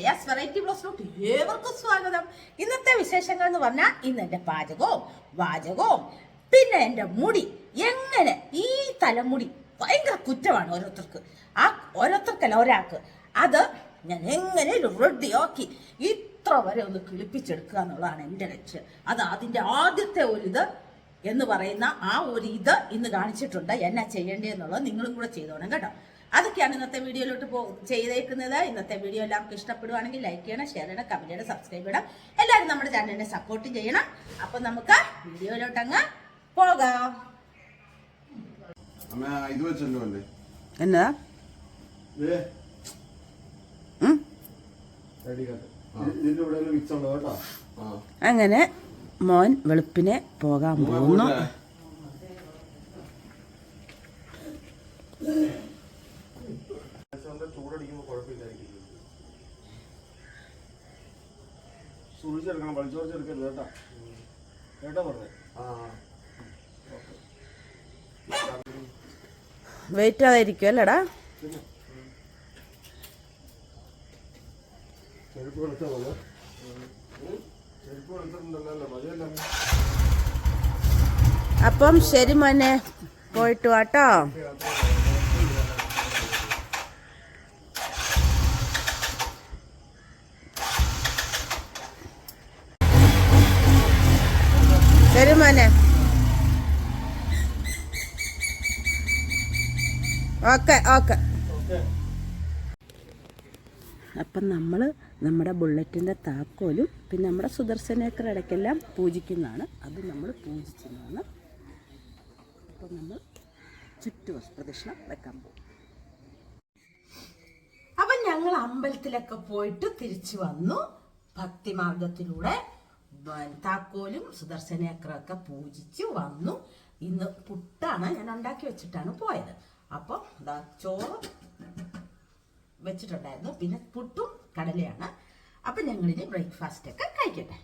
Jaya's variety ബ്ലോസിലോട്ട് ഏവർക്കും സ്വാഗതം. ഇന്നത്തെ വിശേഷങ്ങൾ എന്ന് പറഞ്ഞാൽ ഇന്ന് എന്റെ പാചകവും വാചകവും പിന്നെ എന്റെ മുടി. എങ്ങനെ ഈ തലമുടി ഭയങ്കര കുറ്റമാണ് ഓരോരുത്തർക്ക്. ആ ഓരോരുത്തർക്കല്ല ഒരാൾക്ക്. അത് ഞാൻ എങ്ങനെ റെഡിയാക്കി ഇത്ര വരെ ഒന്ന് കിളിപ്പിച്ചെടുക്കുക എന്നുള്ളതാണ് എന്റെ ലക്ഷ്യം. അത് അതിന്റെ ആദ്യത്തെ ഒരു ഇത് എന്ന് പറയുന്ന ആ ഒരു ഇത് ഇന്ന് കാണിച്ചിട്ടുണ്ട്. എന്നാ ചെയ്യേണ്ടതെന്നുള്ളത് നിങ്ങളും കൂടെ ചെയ്തോണം കേട്ടോ. അതൊക്കെയാണ് ഇന്നത്തെ വീഡിയോയിലോട്ട് പോ ചെയ്തേക്കുന്നത്. ഇന്നത്തെ വീഡിയോ എല്ലാവർക്കും ഇഷ്ടപ്പെടുവാണെങ്കിൽ ലൈക്ക് ചെയ്യണം ഷെയർ ചെയ്യണം കമന്റ് ചെയ്യണം സബ്സ്ക്രൈബ് ചെയ്യണം. എല്ലാവരും നമ്മുടെ ചാനലിനെ സപ്പോർട്ട് ചെയ്യണം. അപ്പൊ നമുക്ക് വീഡിയോയിലോട്ട് അങ്ങ് പോകാം ഇത് വെച്ചല്ലോ അല്ലേ? എന്നാ? അങ്ങനെ മോൻ വെളുപ്പിനെ പോകാൻ പോകുന്നു ചൂടടിക്കുമ്പോ കുഴപ്പമില്ലായിരിക്കും. സൂക്ഷിച്ചെടുക്കണം വലിച്ചോറിച്ചെടുക്കരുത് കേട്ടാ. കേട്ടോ പറഞ്ഞേ? ആ. വെയിറ്റ് ആയിരിക്കും അല്ലടാ. ചെരുപ്പ് കൊടുത്താ പോലെ ചെരുപ്പ് കൊടുത്തിട്ടുണ്ടല്ലോ മതിയല്ലോ. അപ്പം ശരി മോനെ പോയിട്ട് വാട്ടോ ശരി മോനെ. Okay okay. അപ്പം നമ്മൾ നമ്മുടെ ബുള്ളറ്റിന്റെ താക്കോലും പിന്നെ നമ്മുടെ സുദർശനേക്കർ ഇടയ്ക്കെല്ലാം പൂജിക്കുന്നതാണ്. അത് നമ്മൾ പൂജിക്കുന്നതാണ് അപ്പം നമ്മൾ ചുറ്റുവസ് പ്രദക്ഷിണം വെക്കാൻ പോകും. അപ്പം ഞങ്ങൾ അമ്പലത്തിലൊക്കെ പോയിട്ട് തിരിച്ചു വന്നു. ഭക്തിമാർഗത്തിലൂടെ താക്കോലും സുദർശനേക്കറൊക്കെ പൂജിച്ച് വന്നു. ഇന്ന് പുട്ടാണ് ഞാൻ ഉണ്ടാക്കി വെച്ചിട്ടാണ് പോയത്. അപ്പം എന്താ ചോറ് വെച്ചിട്ടുണ്ടായിരുന്നു. പിന്നെ പുട്ടും കടലയാണ്. അപ്പം ബ്രേക്ക്ഫാസ്റ്റ് ഒക്കെ കഴിക്കട്ടെ.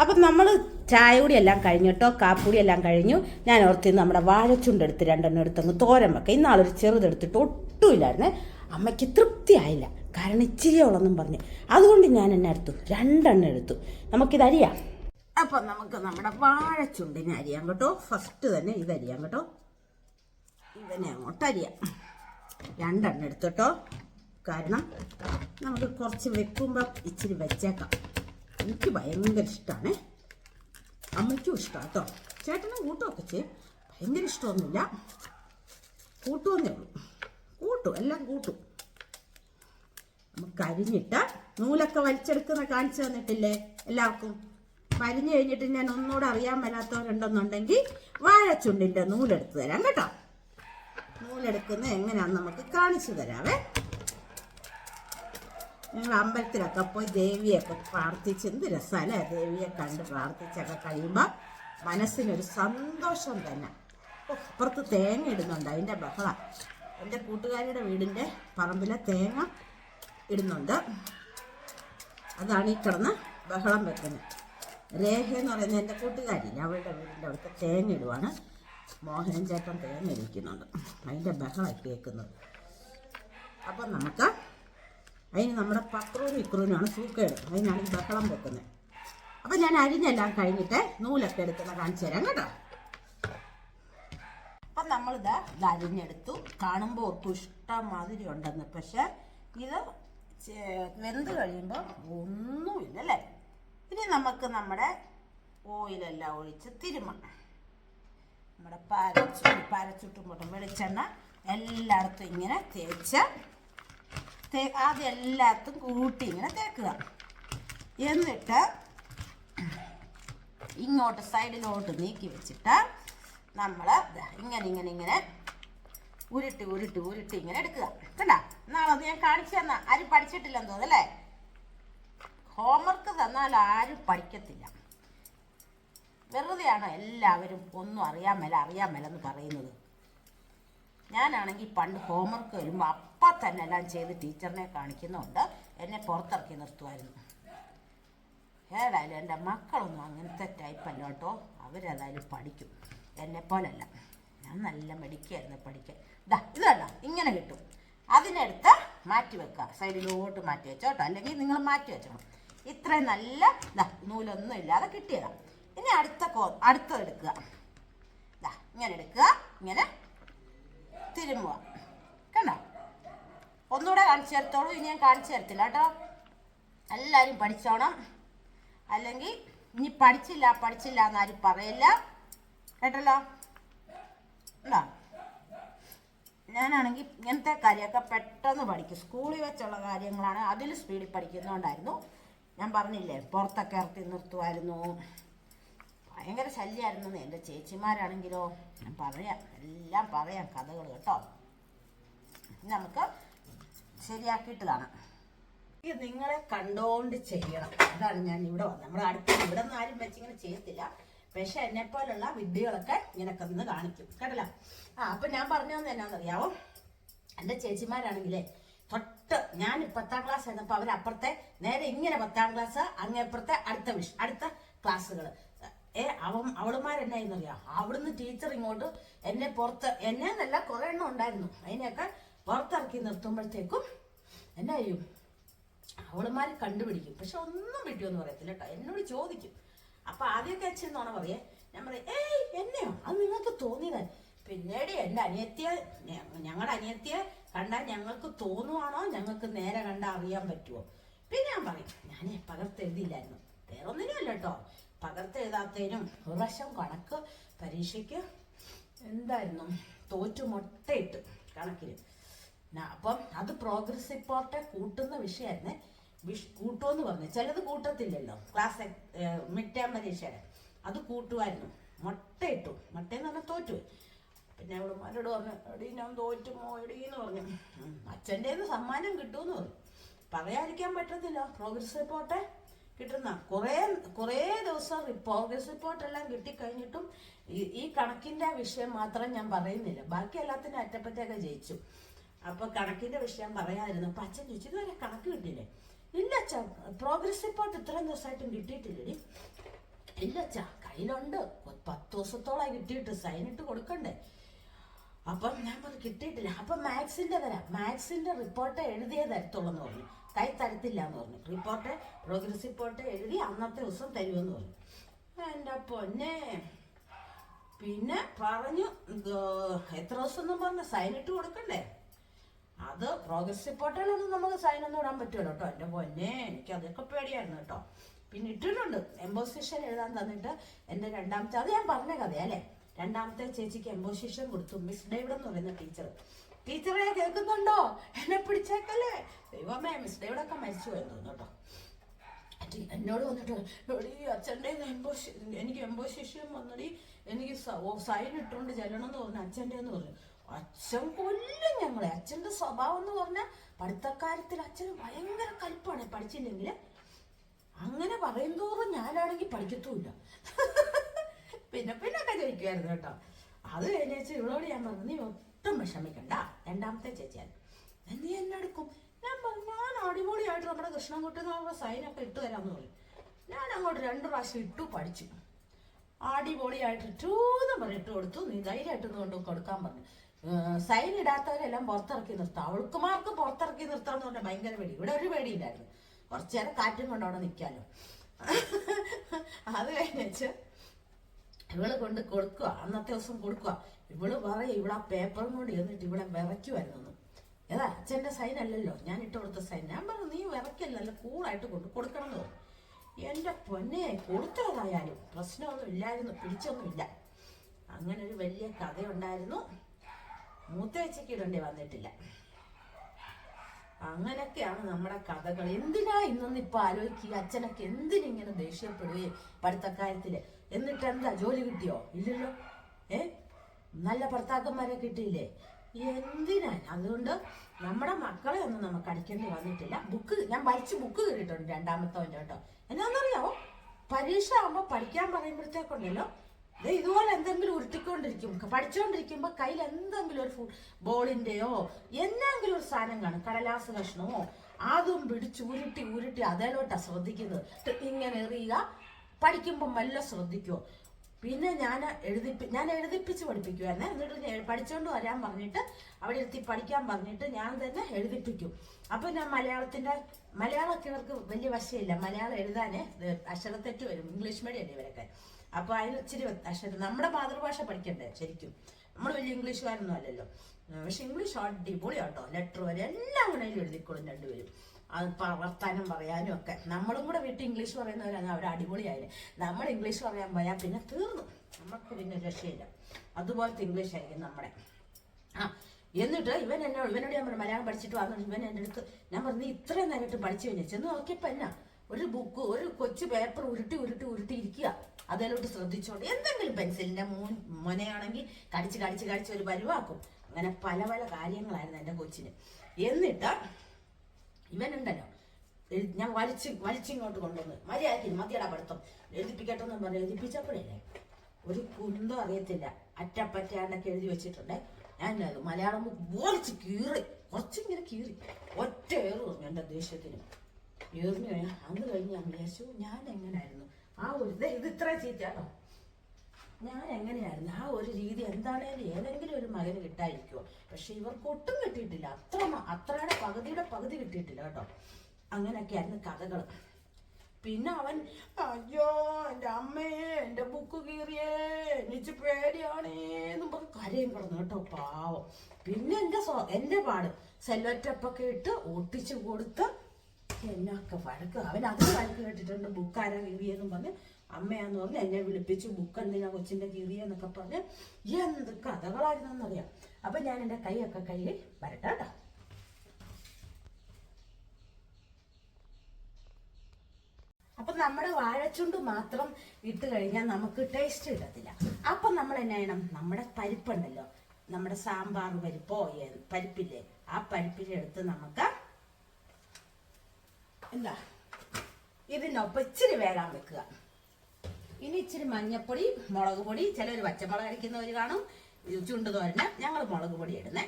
അപ്പം നമ്മൾ ചായ കൂടി എല്ലാം കഴിഞ്ഞിട്ടോ കാപ്പൂടി എല്ലാം കഴിഞ്ഞു. ഞാൻ ഓർത്തി നമ്മുടെ വാഴച്ചുണ്ടെടുത്ത് രണ്ടെണ്ണം എടുത്തങ്ങ് തോരൻ വെക്കാം. ഇന്നാളൊരു ചെറുതെടുത്തിട്ട് ഒട്ടുമില്ലായിരുന്നേ അമ്മയ്ക്ക് തൃപ്തിയായില്ല. കാരണം ഇച്ചിരിയോളെന്നും പറഞ്ഞ്. അതുകൊണ്ട് ഞാൻ എന്നെ എടുത്തു. രണ്ടെണ്ണം എടുത്തു. നമുക്കിത് അരിയാം. അപ്പം നമുക്ക് നമ്മുടെ വാഴച്ചുണ്ടിനെ അരിയാം കേട്ടോ. ഫസ്റ്റ് തന്നെ ഇത് അരിയാം കേട്ടോ. ഇതിനെ അങ്ങോട്ട് അരിയാം. രണ്ടെണ്ണം എടുത്തോട്ടോ കാരണം നമുക്ക് കുറച്ച് വെക്കുമ്പോൾ ഇച്ചിരി വെച്ചേക്കാം. എനിക്ക് ഭയങ്കര ഇഷ്ടമാണ് അമ്മയ്ക്കും ഇഷ്ടമാണ് കേട്ടോ. ചേട്ടനും കൂട്ടുമൊക്കെ ചെയ്യും. ഭയങ്കര ഇഷ്ടമൊന്നുമില്ല. കൂട്ടുമെന്നേ ഉള്ളൂ. കൂട്ടും. എല്ലാം കൂട്ടും. നമുക്ക് അരിഞ്ഞിട്ട് നൂലൊക്കെ വലിച്ചെടുക്കുന്ന കാണിച്ചു തന്നിട്ടില്ലേ എല്ലാവർക്കും? അരിഞ്ഞു കഴിഞ്ഞിട്ട് ഞാൻ ഒന്നുകൂടെ അറിയാൻ മേലാത്തവരുണ്ടെന്നുണ്ടെങ്കിൽ വാഴച്ചുണ്ടിന്റെ നൂലെടുത്ത് തരാം കേട്ടോ. നൂലെടുക്കുന്നത് എങ്ങനെയാണെന്ന് നമുക്ക് കാണിച്ചു തരാവേ. ഞങ്ങൾ അമ്പലത്തിലൊക്കെ പോയി ദേവിയൊക്കെ പ്രാർത്ഥിച്ച് എന്ത് രസമല്ലേ ദേവിയെ കണ്ട് പ്രാർത്ഥിച്ചൊക്കെ കഴിയുമ്പോൾ മനസ്സിനൊരു സന്തോഷം തന്നെ. അപ്പുറത്ത് തേങ്ങ ഇടുന്നുണ്ട്. അതിന്റെ ബഹള. എന്റെ കൂട്ടുകാരിയുടെ വീടിന്റെ പറമ്പിലെ തേങ്ങ ഇടുന്നുണ്ട്. അതാണ് ഈ കിടന്ന് ബഹളം വെക്കുന്നത്. രേഖ എന്ന് പറയുന്ന എന്റെ കൂട്ടുകാരിയില്ല? അവളുടെ വീടിന്റെ അവിടുത്തെ തേങ്ങ ഇടുവാണ് മോഹനൻ ചേട്ടൻ തേങ്ങ ഇരിക്കുന്നുണ്ട് അതിന്റെ ബഹളം കേൾക്കുന്നത് അപ്പം നമുക്ക് അതിന് നമ്മുടെ പത്രവും ഇക്രൂനുമാണ് സൂക്കേട്. അതിനാണ് ഈ ബഹളം വെക്കുന്നത്. അപ്പം ഞാൻ അരിഞ്ഞെല്ലാം കഴിഞ്ഞിട്ട് നൂലൊക്കെ എടുക്കുന്ന കാണിച്ചു തരാം കേട്ടോ. അപ്പം നമ്മളിത് അരിഞ്ഞെടുത്തു. കാണുമ്പോൾ ഒട്ടും ഇഷ്ടം മാതിരി ഉണ്ടെന്ന്. പക്ഷേ ഇത് വെന്ത് കഴിയുമ്പോൾ ഒന്നുമില്ല അല്ലേ ഇനി നമുക്ക് നമ്മുടെ ഓയിലെല്ലാം ഒഴിച്ച് തിരുമ നമ്മുടെ പാരച്ചു പരച്ചുട്ടും പൊട്ടും വെളിച്ചെണ്ണ എല്ലായിടത്തും ഇങ്ങനെ തേച്ച് തേ ആദ്യം കൂട്ടി ഇങ്ങനെ തേക്കുക. എന്നിട്ട് ഇങ്ങോട്ട് സൈഡിലോട്ട് നീക്കി വെച്ചിട്ട് നമ്മൾ ഇങ്ങനെ ഇങ്ങനെ ഇങ്ങനെ ഉരുട്ടി ഉരുട്ടി ഉരുട്ടി ഇങ്ങനെ എടുക്കുക. കണ്ട? നാളത് ഞാൻ കാണിച്ചു തന്ന ആരും പഠിച്ചിട്ടില്ലെന്ന് തോന്നുന്നല്ലേ ഹോംവർക്ക് തന്നാൽ ആരും പഠിക്കത്തില്ല. വെറുതെയാണോ എല്ലാവരും ഒന്നും അറിയാൻ മേല അറിയാൻ മേല എന്ന് പറയുന്നത്? ഞാനാണെങ്കിൽ പണ്ട് ഹോംവർക്ക് വരുമ്പോൾ അപ്പം തന്നെ എല്ലാം ചെയ്ത് ടീച്ചറിനെ കാണിക്കുന്നുണ്ട് എന്നെ പുറത്തിറക്കി നിർത്തുമായിരുന്നു. ഏതായാലും എന്റെ മക്കളൊന്നും അങ്ങനത്തെ ടൈപ്പല്ല കേട്ടോ. അവരേതായാലും പഠിക്കും. എന്നെ പോലല്ല ഞാൻ നല്ല മെഡിക്കായിരുന്നു പഠിക്കാൻ. ഇതാ ഇത് കണ്ടോ? ഇങ്ങനെ കിട്ടും. അതിനെടുത്ത് മാറ്റി വെക്കുക. സൈഡിലോട്ട് മാറ്റി വെച്ചോ കേട്ടോ അല്ലെങ്കിൽ നിങ്ങൾ മാറ്റി വെച്ചോണം ഇത്രയും നല്ല നൂലൊന്നും ഇല്ലാതെ കിട്ടിയതാണ് ഇനി അടുത്ത കോ അടുത്തത് എടുക്കുക. ഇങ്ങനെ എടുക്കുക. ഇങ്ങനെ തിരുമ്പുക കണ്ടോ? ഒന്നുകൂടെ കാണിച്ചു തരത്തോളൂ. ഇനി ഞാൻ കാണിച്ചു തരത്തില്ല കേട്ടോ. എല്ലാവരും പഠിച്ചോണം. അല്ലെങ്കിൽ ഇനി പഠിച്ചില്ല പഠിച്ചില്ല എന്നാരും പറയില്ല. കേട്ടല്ലോ? ഉണ്ടോ? ഞാനാണെങ്കിൽ ഇങ്ങനത്തെ കാര്യമൊക്കെ പെട്ടെന്ന് പഠിക്കും. സ്കൂളിൽ വെച്ചുള്ള കാര്യങ്ങളാണ് അതിൽ സ്പീഡിൽ പഠിക്കുന്നതുകൊണ്ടായിരുന്നു ഞാൻ പറഞ്ഞില്ലേ പുറത്തൊക്കെ ഇറത്തി നിർത്തുമായിരുന്നു. ഭയങ്കര ശല്യമായിരുന്നു എന്റെ ചേച്ചിമാരാണെങ്കിലോ ഞാൻ പറയാം എല്ലാം പറയാം കഥകൾ കേട്ടോ. നമുക്ക് ശരിയാക്കിയിട്ട് കാണാം നിങ്ങളെ കണ്ടോണ്ട് ചെയ്യണം. അതാണ് ഞാൻ ഇവിടെ വന്നത്. നമ്മുടെ അടുത്ത് ഇവിടെ നിന്ന് ആരും വെച്ചിങ്ങനെ ചെയ്യത്തില്ല. പക്ഷെ എന്നെ പോലുള്ള വിദ്യകളൊക്കെ ഇങ്ങനൊക്കെ നിന്ന് കാണിക്കും. കേട്ടല്ലോ? ആ അപ്പൊ ഞാൻ പറഞ്ഞു തന്നെ എന്നാന്നറിയാവോ എന്റെ ചേച്ചിമാരാണെങ്കിലേ തൊട്ട് ഞാൻ പത്താം ക്ലാസ് ആയിരുന്നപ്പോൾ അവരപ്പുറത്തെ നേരെ ഇങ്ങനെ പത്താം ക്ലാസ് അങ്ങേപ്പുറത്തെ അടുത്ത വിഷ അടുത്ത ക്ലാസ്സുകൾ ഏ അവൻ അവളുമാരെന്നായിരുന്നറിയാം അവിടുന്ന് ടീച്ചർ ഇങ്ങോട്ട് എന്നെ പുറത്ത് എന്നെ എന്നല്ല കുറെ എണ്ണം ഉണ്ടായിരുന്നു. അതിനെയൊക്കെ പുറത്തിറക്കി നിർത്തുമ്പോഴത്തേക്കും എന്നാ ചെയ്യും? അവളുമാർ കണ്ടുപിടിക്കും. പക്ഷെ ഒന്നും കിട്ടിയോന്ന് പറയത്തില്ല കേട്ടോ. എന്നോട് ചോദിക്കും. അപ്പൊ ആദ്യമൊക്കെ അച്ഛൻ നോണ പറയേ. ഞാൻ പറയും ഏയ് എന്നെയോ? അത് നിങ്ങൾക്ക് തോന്നിയത്. പിന്നീട് എന്റെ അനിയത്തിയെ ഞങ്ങളുടെ അനിയത്തിയെ കണ്ടാൽ ഞങ്ങൾക്ക് തോന്നുവാണോ? ഞങ്ങൾക്ക് നേരെ കണ്ടാൽ അറിയാൻ പറ്റുമോ പിന്നെ ഞാൻ പറയും ഞാൻ പകർത്തെഴുതിയില്ലായിരുന്നു. വേറെ ഒന്നിനും അല്ല കേട്ടോ പകർത്തെഴുതാത്തതിനും ഒരു കണക്ക് പരീക്ഷയ്ക്ക് എന്തായിരുന്നു? തോറ്റു മുട്ടയിട്ട് കണക്കിന്. ന- അപ്പം അത് പ്രോഗ്രസ് റിപ്പോർട്ടെ കൂട്ടുന്ന വിഷയമായിരുന്നേ. വിഷ് കൂട്ടുമെന്ന് പറഞ്ഞു. ചിലത് കൂട്ടത്തില്ലല്ലോ. ക്ലാസ് മിഡ് ടേം പരീക്ഷയുടെ. അത് കൂട്ടുമായിരുന്നു മുട്ടയിട്ടു. മുട്ടയെന്ന് പറഞ്ഞാൽ തോറ്റു പിന്നെ അവളുമാരോട് പറഞ്ഞു എടീ ഞാൻ തോറ്റു മോടീന്ന് പറഞ്ഞു. അച്ഛന്റെന്ന് സമ്മാനം കിട്ടുമെന്ന് പറഞ്ഞു. പറയാതിരിക്കാൻ പറ്റത്തില്ല. പ്രോഗ്രസ് റിപ്പോർട്ട് കിട്ടുന്ന. കുറേ കുറേ ദിവസം പ്രോഗ്രസ് റിപ്പോർട്ട് എല്ലാം കിട്ടിക്കഴിഞ്ഞിട്ടും ഈ കണക്കിന്റെ വിഷയം മാത്രം ഞാൻ പറയുന്നില്ല. ബാക്കി എല്ലാത്തിനും അറ്റപ്പറ്റൊക്കെ ജയിച്ചു. അപ്പൊ കണക്കിന്റെ വിഷയം പറയാതിരുന്നു. അപ്പൊ അച്ഛൻ ചോദിച്ചു ഇതുവരെ കണക്ക് കിട്ടിയില്ലേ? ഇല്ല അച്ഛാ. പ്രോഗ്രസ് റിപ്പോർട്ട് ഇത്രയും ദിവസമായിട്ടും കിട്ടിയിട്ടില്ലടി. ഇല്ല അച്ഛാ. കയ്യിലുണ്ട്. പത്ത് ദിവസത്തോളമായി കിട്ടിയിട്ട് ഇട്ട് കൊടുക്കണ്ടേ. അപ്പം ഞാൻ പറഞ്ഞു കിട്ടിയിട്ടില്ല. അപ്പൊ മാത്സിന്റെ തരാം മാത്സിന്റെ റിപ്പോർട്ട് എഴുതിയേ തരത്തുള്ളൂ എന്ന് പറഞ്ഞു. കൈ തരത്തില്ല എന്ന് പറഞ്ഞു. റിപ്പോർട്ട് പ്രോഗ്രസ് റിപ്പോർട്ട് എഴുതി അന്നത്തെ ദിവസം തരുമെന്ന് പറഞ്ഞു. എന്റെ പൊന്നെ. പിന്നെ പറഞ്ഞു എത്ര ദിവസം എന്നും സൈൻ ഇട്ട് കൊടുക്കണ്ടേ? അത് പ്രോഗ്രസ് റിപ്പോർട്ടിലൊന്നും നമുക്ക് സൈൻ ഒന്നും ഇടാൻ പറ്റുമല്ലോ കേട്ടോ എന്റെ പൊന്നെ എനിക്ക് അതൊക്കെ പേടിയായിരുന്നു കേട്ടോ പിന്നെ ഇട്ടിട്ടുണ്ട്. എംബോസിഷൻ എഴുതാൻ തന്നിട്ട് എന്റെ രണ്ടാമത്തെ അത് ഞാൻ പറഞ്ഞ കഥയല്ലേ രണ്ടാമത്തെ ചേച്ചിക്ക് എംബോസിഷൻ കൊടുത്തു. മിസ് ഡേവിഡ് എന്ന് പറയുന്ന ടീച്ചർ ടീച്ചറെ കേൾക്കുന്നുണ്ടോ? എന്നെ പിടിച്ചേക്കല്ലേ? ദൈവമേ മിസ് ഡേവിഡൊക്കെ മരിച്ചു പോയെന്ന് കേട്ടോ എന്നോട് വന്നിട്ട് എടി അച്ഛന്റെ എംബോഷി എനിക്ക് എംബോസിഷൻ വന്നടി എനിക്ക് സൈൻ ഇട്ടുകൊണ്ട് ചെല്ലണം എന്ന് പറഞ്ഞു അച്ഛന്റെ എന്ന് പറഞ്ഞു. അച്ഛൻ കൊല്ലും ഞങ്ങളെ. അച്ഛന്റെ സ്വഭാവം എന്ന് പറഞ്ഞാൽ പഠിത്തക്കാര്യത്തിൽ അച്ഛൻ ഭയങ്കര കലിപ്പാണ് പഠിച്ചില്ലെങ്കിൽ. അങ്ങനെ പറയും തോറും ഞാനാണെങ്കിൽ പഠിക്കത്തുമില്ല. പിന്നെ പിന്നൊക്കെ ജയിക്കുമായിരുന്നു കേട്ടോ. അത് കഴിഞ്ഞേച്ച് ഇവളോട് ഞാൻ പറഞ്ഞു നീ ഒട്ടും വിഷമിക്കണ്ട. രണ്ടാമത്തെ ചേച്ചിയാണ്. നീ എന്നെ എടുക്കും? ഞാൻ പറഞ്ഞു ഞാൻ അടിപൊളിയായിട്ട് നമ്മുടെ കൃഷ്ണൻകുട്ടി എന്ന് പറഞ്ഞ സൈനൊക്കെ ഇട്ട് തരാമെന്ന് പറയും ഞാൻ അങ്ങോട്ട് രണ്ട് പ്രാവശ്യം ഇട്ടു പഠിച്ചു. അടിപൊളിയായിട്ട് ഇട്ടൂന്ന് പറഞ്ഞു ഇട്ട് കൊടുത്തു. നീ ധൈര്യമായിട്ട് കൊണ്ട് കൊടുക്കാൻ പറഞ്ഞു. സൈൻ ഇടാത്തവരെല്ലാം പുറത്തിറക്കി നിർത്തും. അവൾക്കുമാർക്ക് പുറത്തിറക്കി നിർത്തണം എന്ന് പറഞ്ഞാൽ ഭയങ്കര പേടി. ഇവിടെ ഒരു പേടിയില്ലായിരുന്നു. കുറച്ചു നേരം കാറ്റും കൊണ്ട് അവിടെ നിൽക്കാലോ അത് കഴിഞ്ഞേച്ച് ഇവൾ കൊണ്ട് കൊടുക്കുക അന്നത്തെ ദിവസം കൊടുക്കുക ഇവൾ പറയും ഇവിടെ ആ പേപ്പറും കൊണ്ട് ചെന്നിട്ട് ഇവിടെ വിറയ്ക്കുമായിരുന്നു ഏതാ? അച്ഛന്റെ സൈൻ അല്ലല്ലോ. ഞാൻ ഇട്ട് കൊടുത്ത സൈൻ ഞാൻ പറഞ്ഞു നീ വിറയ്ക്കല്ല? നല്ല കൂളായിട്ട് കൊണ്ട് കൊടുക്കണം എന്ന് പറഞ്ഞു. എന്റെ പൊന്നെ കൊടുത്തതായാലും പ്രശ്നമൊന്നും ഇല്ലായിരുന്നു. പിടിച്ചൊന്നുമില്ല അങ്ങനെ ഒരു വലിയ കഥയുണ്ടായിരുന്നു. മൂത്തേച്ചയ്ക്ക് ഇടേണ്ടി വന്നിട്ടില്ല. അങ്ങനെയൊക്കെയാണ് നമ്മുടെ കഥകൾ. എന്തിനാ ഇന്നൊന്നും ഇപ്പൊ ആലോചിക്കുക? അച്ഛനൊക്കെ എന്തിനിങ്ങനെ ദേഷ്യപ്പെടുകയും പഠിത്തക്കാര്യത്തിൽ? എന്നിട്ട് എന്താ? ജോലി കിട്ടിയോ? ഇല്ലല്ലോ. ഏ? നല്ല ഭർത്താക്കന്മാരെ കിട്ടിയില്ലേ? എന്തിനാ? അതുകൊണ്ട് നമ്മുടെ മക്കളെ ഒന്നും നമുക്ക് അടിക്കേണ്ടി വന്നിട്ടില്ല. ബുക്ക് ഞാൻ വലിച്ച് ബുക്ക് കയറിയിട്ടുണ്ട് രണ്ടാമത്തെ കേട്ടോ. എന്നാന്നറിയാവോ? പരീക്ഷ ആകുമ്പോൾ പഠിക്കാൻ പറയുമ്പോഴത്തേക്കുണ്ടല്ലോ ഇതുപോലെ എന്തെങ്കിലും ഉരുട്ടിക്കൊണ്ടിരിക്കും. പഠിച്ചുകൊണ്ടിരിക്കുമ്പോൾ കയ്യിൽ എന്തെങ്കിലും ഒരു ഫു- ബോളിന്റെയോ എന്തെങ്കിലും ഒരു സാധനം കാണും. കടലാസ് കഷ്ണമോ അതും പിടിച്ച് ഉരുട്ടി ഉരുട്ടി അതേലോട്ടാ ശ്രദ്ധിക്കുന്നത്. ഇങ്ങനെ എറിയുക. പഠിക്കുമ്പോൾ മെല്ലെ ശ്രദ്ധിക്കുമോ പിന്നെ ഞാൻ എഴുതിപ്പി ഞാൻ എഴുതിപ്പിച്ച് പഠിപ്പിക്കുമായിരുന്നേ എന്നിട്ട് പഠിച്ചുകൊണ്ട് വരാൻ പറഞ്ഞിട്ട് അവിടെ എത്തി പഠിക്കാൻ പറഞ്ഞിട്ട് ഞാൻ തന്നെ എഴുതിപ്പിക്കും. അപ്പൊ ഞാൻ മലയാളത്തിന്റെ മലയാളമൊക്കെ ഇവർക്ക് വലിയ വശമില്ല. മലയാളം എഴുതാനേ അക്ഷരത്തെറ്റ് വരും. ഇംഗ്ലീഷ് മീഡിയം അല്ലേ ഇവരൊക്കെ? അപ്പൊ അതിന് ഇച്ചിരി അക്ഷരം നമ്മുടെ മാതൃഭാഷ പഠിക്കണ്ടേ ശരിക്കും. നമ്മൾ വലിയ ഇംഗ്ലീഷുകാരൊന്നും അല്ലല്ലോ. പക്ഷെ ഇംഗ്ലീഷ് അടിപൊളി കേട്ടോ ലെറ്റർ വരെ എല്ലാം കൂടെ എഴുതിക്കോളും രണ്ടുപേരും. അത് പ്രവർത്തനം വർത്താനം പറയാനും ഒക്കെ. നമ്മളും കൂടെ വീട്ടിൽ ഇംഗ്ലീഷ് പറയുന്നവരാണ് അവർ അടിപൊളിയായാലും നമ്മൾ ഇംഗ്ലീഷ് പറയാൻ പോയാൽ പിന്നെ തീർന്നു. നമുക്ക് പിന്നെ രക്ഷയില്ല. അതുപോലത്തെ ഇംഗ്ലീഷ് ആയിരിക്കും നമ്മുടെ. ആ എന്നിട്ട് ഇവൻ എന്നോട് ഇവനോട് ഞാൻ മലയാളം പഠിച്ചിട്ട് വന്നു ഇവൻ എന്റെ അടുത്ത് ഞാൻ പറഞ്ഞു നീ ഇത്രയും നേരിട്ട് പഠിച്ചു കഴിഞ്ഞു? ചെന്ന് നോക്കിയപ്പോൾ എന്നാ? ഒരു ബുക്ക് ഒരു കൊച്ചു പേപ്പർ ഉരുട്ടി ഉരുട്ടി ഉരുട്ടി ഇരിക്കുക. അതിലോട്ട് ശ്രദ്ധിച്ചോണ്ട് എന്തെങ്കിലും പെൻസിലിന്റെ മോൻ മോനെയാണെങ്കിൽ കടിച്ച് കടിച്ച് കടിച്ച് ഒരു പരുവാക്കും. അങ്ങനെ പല പല കാര്യങ്ങളായിരുന്നു എന്റെ കൊച്ചിന്. എന്നിട്ട് ഇവനുണ്ടല്ലോ ഞാൻ വലിച്ച് വലിച്ചിങ്ങോട്ട് കൊണ്ടുവന്ന് മര്യാദയ്ക്ക് മതിയടാ പഠിത്തം. എഴുതിപ്പിക്കട്ടെന്ന് പറഞ്ഞ് എഴുതിപ്പിച്ചപ്പോഴല്ലേ ഒരു കുന്തം അറിയത്തില്ല. അറ്റപ്പറ്റാണ്ടൊക്കെ എഴുതി വെച്ചിട്ടുണ്ട്. ഞാൻ മലയാളം വലിച്ച് കീറി കുറച്ചിങ്ങനെ കീറി. ഒറ്റ ഏറ് പറഞ്ഞു എന്റെ ദേഷ്യത്തിന്. ഏറിന് കഴിഞ്ഞാൽ അന്ന് കഴിഞ്ഞ് ഞാൻ വിചാരിച്ചു ഞാൻ എങ്ങനെയായിരുന്നു ആ ഒരു ഇത് ഇത്ര ചീറ്റാണോ ഞാൻ എങ്ങനെയായിരുന്നു? ആ ഒരു രീതി എന്താണേലും ഏതെങ്കിലും ഒരു മകന് കിട്ടായിരിക്കുമോ പക്ഷെ ഇവർക്ക് ഒട്ടും കിട്ടിയിട്ടില്ല. അത്ര അത്രയുടെ പകുതിയുടെ പകുതി കിട്ടിയിട്ടില്ല കേട്ടോ. അങ്ങനെയൊക്കെയായിരുന്നു കഥകൾ. പിന്നെ അവൻ അയ്യോ എന്റെ അമ്മയെ എന്റെ ബുക്ക് കീറിയേ എനിക്ക് പേടിയാണേന്നും പറഞ്ഞ് കരയും കിടന്നു കേട്ടോ പാവം. പിന്നെ എന്റെ എന്റെ പാട്. സെല്ലോറ്റപ്പൊക്കെ ഇട്ട് ഒട്ടിച്ചു കൊടുത്ത് എന്നൊക്കെ വഴക്ക്. അവൻ അത് വഴക്ക് കേട്ടിട്ടുണ്ട്. ബുക്ക് ആരാ കീറിയെന്നും പറഞ്ഞ് അമ്മയാന്ന് പറഞ്ഞ് എന്നെ വിളിപ്പിച്ചു. ബുക്ക് എന്തിനാ കൊച്ചിന്റെ കീറിയെന്നൊക്കെ പറഞ്ഞ് എന്ത് കഥകളായിരുന്നു എന്നറിയാം അപ്പൊ ഞാൻ എന്റെ കൈയൊക്കെ കയ്യിൽ വരട്ടെ അപ്പൊ നമ്മുടെ വാഴച്ചുണ്ട് മാത്രം ഇട്ട് കഴിഞ്ഞാൽ നമുക്ക് ടേസ്റ്റ് കിട്ടത്തില്ല. അപ്പൊ നമ്മൾ എന്നാ ചെയ്യണം? നമ്മുടെ പരിപ്പുണ്ടല്ലോ. നമ്മുടെ സാമ്പാർ പരിപ്പോ പരിപ്പില്ലേ? ആ പരിപ്പിലെടുത്ത് നമുക്ക് എന്താ? ഇതിനൊപ്പം ഇച്ചിരി വേഗം വെക്കുക. ഇനി ഇച്ചിരി മഞ്ഞപ്പൊടി മുളക് പൊടി. ചിലർ പച്ചമുളക് അരയ്ക്കുന്നവർ കാണും. ചുണ്ട് തോരന്. ഞങ്ങൾ മുളക് പൊടി ഇടുന്നേ.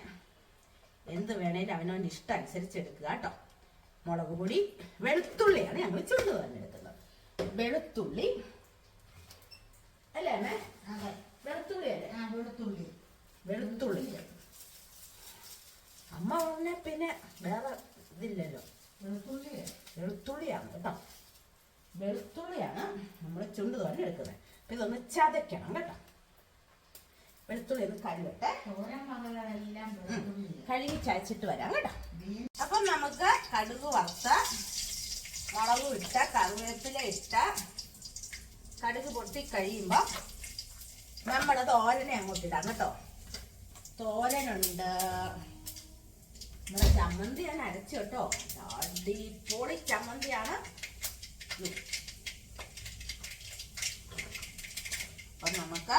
എന്ത് വേണേലും അവനവന്റെ ഇഷ്ടം അനുസരിച്ച് എടുക്കുക കേട്ടോ. മുളക് പൊടി വെളുത്തുള്ളിയാണ് ഞങ്ങൾ ചുണ്ട് തോരൻ എടുക്കുന്നത്. വെളുത്തുള്ളി. അല്ലേ അമ്മേ? വെളുത്തുള്ളി അല്ലേ ആ വെളുത്തുള്ളി. വെളുത്തുള്ളി. അമ്മ പറഞ്ഞ പിന്നെ വേറെ ഇതില്ലല്ലോ. വെളുത്തുള്ളി വെളുത്തുള്ളിയാണ് കേട്ടോ വെളുത്തുള്ളിയാണ് നമ്മൾ ചുണ്ട് തന്നെ എടുക്കുന്നത്. അപ്പൊ ഇതൊന്ന് ചതയ്ക്കണം കേട്ടോ. വെളുത്തുള്ളി ഒന്ന് കഴുകട്ടെ. കഴുകി ചതച്ചിട്ട് വരാം കേട്ടോ. അപ്പം നമുക്ക് കടുക് വറുത്ത മുളക് ഇട്ട കറിവേപ്പില ഇട്ട കടുക് പൊട്ടി കഴിയുമ്പോൾ നമ്മുടെ തോരനെ അങ്ങോട്ട് ഇടാം കേട്ടോ. തോരനുണ്ട്. നമ്മുടെ ചമ്മന്തി ഞാൻ അരച്ചു കേട്ടോ. അടിപൊളി ചമ്മന്തിയാണ്. അപ്പം നമുക്ക്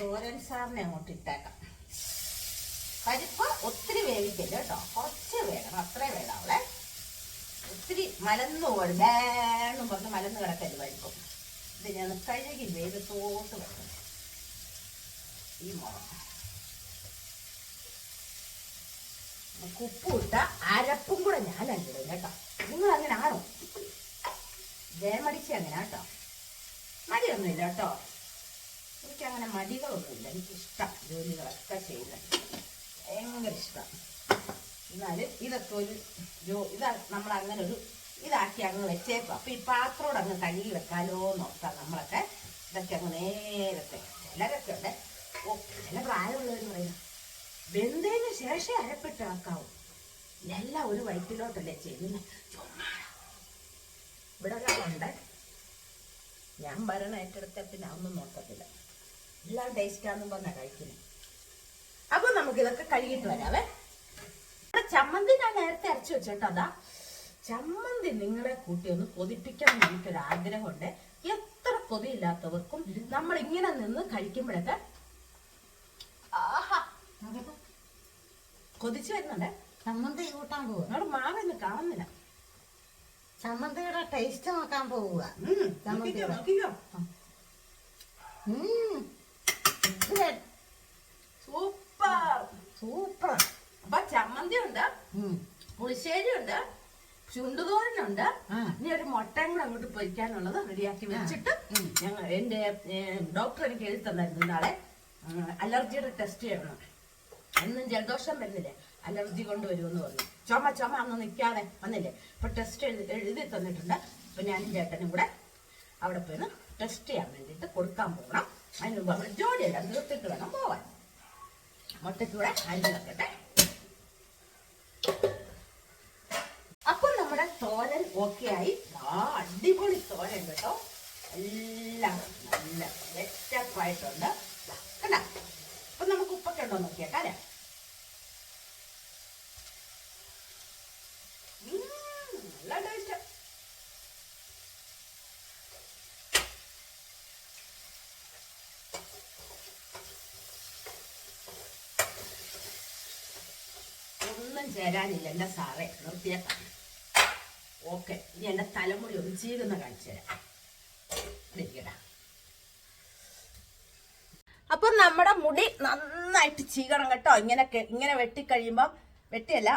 തോരൻ സാറിനെ അങ്ങോട്ട് ഇട്ടേക്കാം. പരിപ്പ് ഒത്തിരി വേവിക്കില്ല കേട്ടോ. കുറച്ച് വേണം. അത്രേ വേണം അവളെ ഒത്തിരി മലന്ന് വേണം പറഞ്ഞ് മലന്ന് കിടക്കരുത് പരിപ്പും. ഇത് ഞാൻ കഴുകി വേഗത്തോട്ട് വെക്കണം ഈ മുളക്. നമുക്ക് അരപ്പും കൂടെ ഞാൻ അല്ലിടും കേട്ടോ. നിങ്ങൾ അങ്ങനെ ആണോ ജയമടിച്ച് അങ്ങനെ കേട്ടോ. മടിയൊന്നുമില്ല കേട്ടോ. എനിക്ക് അങ്ങനെ മടികളൊന്നുമില്ല. എനിക്ക് ഇഷ്ടം ജോലികളൊക്കെ ചെയ്യുന്നത്. ഭയങ്കര ഇഷ്ടം. എന്നാലും ഇതൊക്കെ ഒരു ജോ ഇതാ നമ്മൾ അങ്ങനെ ഒരു ഇതാക്കി അങ്ങ് വെച്ചേക്കും. അപ്പൊ ഈ പാത്രോട് അങ്ങ് കഴുകി വെക്കാലോ നോക്കാം നമ്മളൊക്കെ ഇതൊക്കെ അങ്ങ് നേരത്തെ. ചിലരൊക്കെ ഉണ്ട്. ഓ ചില പ്രായമുള്ളവർ പറയുന്നു വെന്തതിന് ശേഷം അരപ്പിട്ട് ആക്കാവൂ. എല്ലാം ഒരു വയറ്റിലോട്ടല്ലേ ചെയ്യുന്നത് ഇവിടെ ഒരാളുണ്ട്. ഞാൻ ഭരണം ഏറ്റെടുത്ത പിന്നെ അതൊന്നും നോക്കത്തില്ല. എല്ലാം ടേസ്റ്റാന്നും പറഞ്ഞാൽ കഴിക്കുന്നത് അപ്പൊ നമുക്ക് ഇതൊക്കെ കഴുകിയിട്ട് വരാവേ. ചമ്മന്തി ഞാൻ നേരത്തെ അരച്ചു വെച്ചോട്ടോ അതാ. ചമ്മന്തി നിങ്ങളെ കൂട്ടി ഒന്ന് കൊതിപ്പിക്കാൻ എന്ന് എനിക്കൊരു ആഗ്രഹമുണ്ട് എത്ര കൊതിയില്ലാത്തവർക്കും നമ്മൾ ഇങ്ങനെ നിന്ന് കഴിക്കുമ്പോഴൊക്കെ കൊതിച്ചു വരുന്നുണ്ട് ചമ്മന്തി കൂട്ടാൻ പോവുക അവിടെ മാവൊന്നും കാണുന്നില്ല. ചമ്മന്തിയുടെ ടേസ്റ്റ് നോക്കാൻ പോവുക. നോക്കിക്കോ. സൂപ്പർ. സൂപ്പർ. അപ്പൊ ചമ്മന്തി ഉണ്ട്. പുളിശ്ശേരി ഉണ്ട് ചുണ്ടുതോരനുണ്ട്. ഇനി ഒരു മുട്ടയും കൂടെ അങ്ങോട്ട് പൊരിക്കാനുള്ളത് റെഡിയാക്കി വെച്ചിട്ട് ഞങ്ങൾ എന്റെ ഡോക്ടർ എനിക്ക് എഴുതി തന്നായിരുന്നു നാളെ. അലർജിയുടെ ടെസ്റ്റ് ചെയ്യണം. എന്നും ജലദോഷം വരുന്നില്ലേ? അലർജി കൊണ്ട് വരുമെന്ന് പറഞ്ഞു. ചുമ ചുമ അന്ന് നിൽക്കാതെ വന്നില്ലേ? അപ്പൊ ടെസ്റ്റ് എഴുതി എഴുതി തന്നിട്ടുണ്ട്. അപ്പൊ ഞാനും ചേട്ടനും കൂടെ അവിടെ പോയി ടെസ്റ്റ് ചെയ്യാൻ വേണ്ടിയിട്ട് കൊടുക്കാൻ പോകണം അതിന് മുമ്പ് അവിടെ ജോലിയല്ല തീർത്തിട്ട് വേണം പോവാൻ. മുട്ടയ്ക്കൂടെ അരി വെക്കട്ടെ. അപ്പൊ നമ്മുടെ തോരൻ ഓക്കെ ആയി. ആ അടിപൊളി തോരൻ കേട്ടോ. എല്ലാം നല്ല സെറ്റപ്പ് ആയിട്ടുണ്ട് ദാ, കണ്ടോ അപ്പൊ ഉണ്ടോ നോക്കിയേക്കാം അല്ലേ നല്ല ടേസ്റ്റ് ഒന്നും ചേരാനില്ല എന്റെ സാറേ. നിർത്തിയേക്കാം ഓക്കെ ഇനി എന്റെ തലമുടി ഒന്ന് ചീകുന്ന കാണിച്ചു തരാം. ഇരിക്കട്ടെ. അപ്പൊ നമ്മുടെ മുടി നന്നായിട്ട് ചീകണം കേട്ടോ. ഇങ്ങനെ ഇങ്ങനെ വെട്ടിക്കഴിയുമ്പം വെട്ടിയല്ല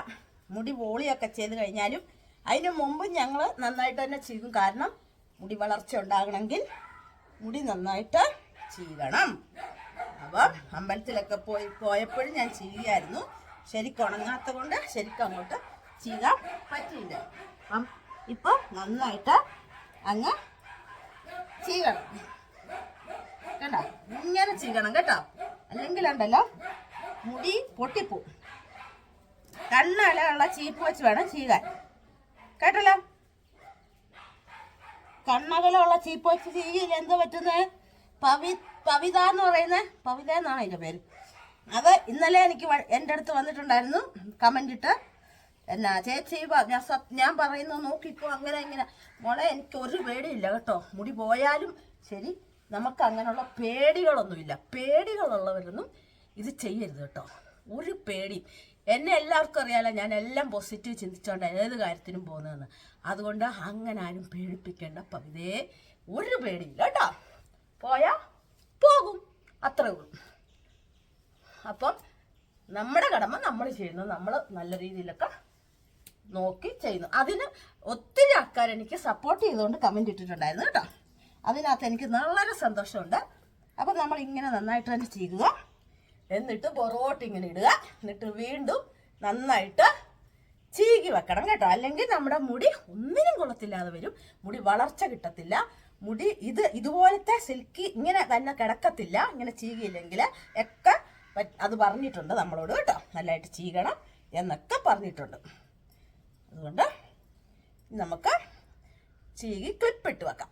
മുടി വോളിയൊക്കെ ചെയ്ത് കഴിഞ്ഞാലും അതിന് മുമ്പ് ഞങ്ങൾ നന്നായിട്ട് തന്നെ ചീകും. കാരണം മുടി വളർച്ച ഉണ്ടാകണമെങ്കിൽ മുടി നന്നായിട്ട് ചീകണം. അപ്പം അമ്പലത്തിലൊക്കെ പോയി പോയപ്പോഴും ഞാൻ ചെയ്യുമായിരുന്നു ശരിക്കും ഉണങ്ങാത്ത കൊണ്ട് ശരിക്കും അങ്ങോട്ട് ചെയ്യാൻ പറ്റിയില്ല. അപ്പം ഇപ്പം നന്നായിട്ട് അങ്ങ് ചെയ്യണം കേട്ടോ ഇങ്ങനെ ചെയ്യണം കേട്ടോ. അല്ലെങ്കിൽ ഉണ്ടല്ലോ മുടി പൊട്ടിപ്പോവും കണ്ണലുള്ള ചീപ്പ് വെച്ച് വേണം ചെയ്യാൻ കേട്ടല്ലോ? കണ്ണകലുള്ള ചീപ്പ് വെച്ച് ചെയ്യില്ല എന്ത് പറ്റുന്നത് പവി പവിത എന്ന് പറയുന്നത് പവിത എന്നാണ് അതിന്റെ പേര്. അത് ഇന്നലെ എനിക്ക് എന്റെ അടുത്ത് വന്നിട്ടുണ്ടായിരുന്നു. കമന്റ് ഇട്ട്. എന്നാ ചേച്ചി ഞാൻ ഞാൻ പറയുന്നത് നോക്കിക്കോ അങ്ങനെ ഇങ്ങനെ. മോളെ എനിക്ക് ഒരു പേടിയില്ല കേട്ടോ. മുടി പോയാലും ശരി. നമുക്ക് അങ്ങനെയുള്ള പേടികളൊന്നുമില്ല. പേടികളുള്ളവരൊന്നും ഇത് ചെയ്യരുത് കേട്ടോ. ഒരു പേടി. എന്നെ എല്ലാവർക്കും അറിയാലോ ഞാൻ എല്ലാം പോസിറ്റീവ് ചിന്തിച്ചോണ്ട് ഏത് കാര്യത്തിനും പോകുന്നതെന്ന്. അതുകൊണ്ട് അങ്ങനെ ആരും പേടിപ്പിക്കേണ്ട പകുതേ ഒരു പേടിയില്ല കേട്ടോ. പോയാ പോകും. അത്രേ ഉള്ളൂ. അപ്പം നമ്മുടെ കടമ നമ്മൾ ചെയ്യുന്നു. നമ്മൾ നല്ല രീതിയിലൊക്കെ നോക്കി ചെയ്യുന്നു. അതിന് ഒത്തിരി ആൾക്കാർ എനിക്ക് സപ്പോർട്ട് ചെയ്തുകൊണ്ട് കമന്റ് ഇട്ടിട്ടുണ്ടായിരുന്നു കേട്ടോ. അതിനകത്ത് എനിക്ക് വളരെ സന്തോഷമുണ്ട്. അപ്പം നമ്മൾ ഇങ്ങനെ നന്നായിട്ട് തന്നെ ചെയ്യുക. എന്നിട്ട് പൊറോട്ട് ഇങ്ങനെ ഇടുക. എന്നിട്ട് വീണ്ടും നന്നായിട്ട് ചീകി വെക്കണം കേട്ടോ. അല്ലെങ്കിൽ നമ്മുടെ മുടി ഒന്നിനും കൊള്ളത്തില്ലാതെ വരും. മുടി വളർച്ച കിട്ടത്തില്ല. മുടി ഇത് ഇതുപോലത്തെ സിൽക്കി ഇങ്ങനെ തന്നെ കിടക്കത്തില്ല. ഇങ്ങനെ ചീകിയില്ലെങ്കിൽ ഒക്കെ അത് പറഞ്ഞിട്ടുണ്ട് നമ്മളോട് കേട്ടോ. നല്ലതായിട്ട് ചീകണം എന്നൊക്കെ പറഞ്ഞിട്ടുണ്ട്. അതുകൊണ്ട് നമുക്ക് ചീകി ക്ലിപ്പിട്ട് വെക്കാം.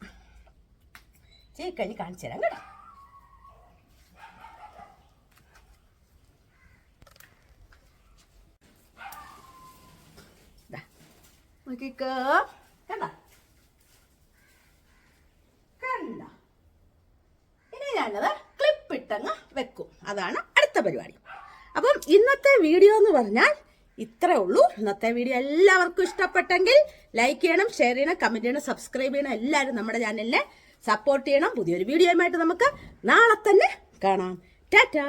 ചീകി കഴിഞ്ഞ് കാണിച്ചു തരാം കേട്ടോ. നോക്കിക്കോ. കണ്ട? ഇനി വെക്കും. അതാണ് അടുത്ത പരിപാടി. അപ്പം ഇന്നത്തെ വീഡിയോ എന്ന് പറഞ്ഞാൽ ഇത്രേ ഉള്ളൂ. ഇന്നത്തെ വീഡിയോ എല്ലാവർക്കും ഇഷ്ടപ്പെട്ടെങ്കിൽ ലൈക്ക് ചെയ്യണം ഷെയർ ചെയ്യണം കമന്റ് ചെയ്യണം സബ്സ്ക്രൈബ് ചെയ്യണം എല്ലാവരും നമ്മുടെ ചാനലിനെ സപ്പോർട്ട് ചെയ്യണം. പുതിയൊരു വീഡിയോയുമായിട്ട് നമുക്ക് നാളെ തന്നെ കാണാം. ടാറ്റാ!